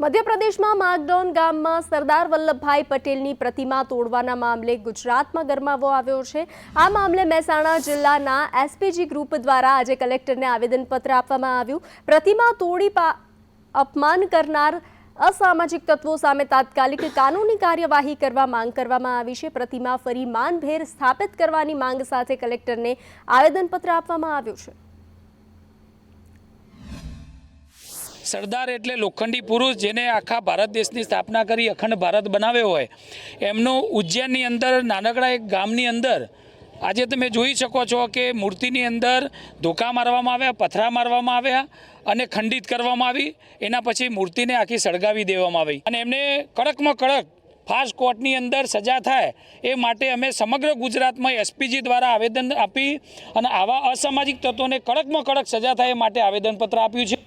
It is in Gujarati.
મધ્યપ્રદેશમાં માગડોન ગામમાં સરદાર વલ્લભભાઈ પટેલની પ્રતિમા તોડવાના મામલે ગુજરાતમાં ગરમાવો આવ્યો છે. આ મામલે મહેસાણા જિલ્લાના એસપીજી ગ્રુપ દ્વારા આજે કલેક્ટરને આવેદનપત્ર આપવામાં આવ્યું. પ્રતિમા તોડી અપમાન કરનાર અસામાજિક તત્વો સામે તાત્કાલિક કાનૂની કાર્યવાહી કરવા માંગ કરવામાં આવી છે. પ્રતિમા ફરી માનભેર સ્થાપિત કરવાની માંગ સાથે કલેક્ટરને આવેદનપત્ર આપવામાં આવ્યું છે. સરદાર એટલે લોખંડી પુરુષ જેને આખા ભારત દેશની સ્થાપના કરી, અખંડ ભારત બનાવ્યો હોય. એમનું ઉજ્જૈનની અંદર, નાનકડા એક ગામની અંદર, આજે તમે જોઈ શકો છો કે મૂર્તિની અંદર ધોકા મારવામાં આવ્યા, પથરા મારવામાં આવ્યા અને ખંડિત કરવામાં આવી. એના પછી મૂર્તિને આખી સળગાવી દેવામાં આવી. અને એમને કડકમાં કડક ફાસ્ટ કોર્ટની અંદર સજા થાય એ માટે અમે સમગ્ર ગુજરાતમાં એસપીજી દ્વારા આવેદન આપી અને આવા અસામાજિક તત્વોને કડકમાં કડક સજા થાય એ માટે આવેદનપત્ર આપ્યું છે.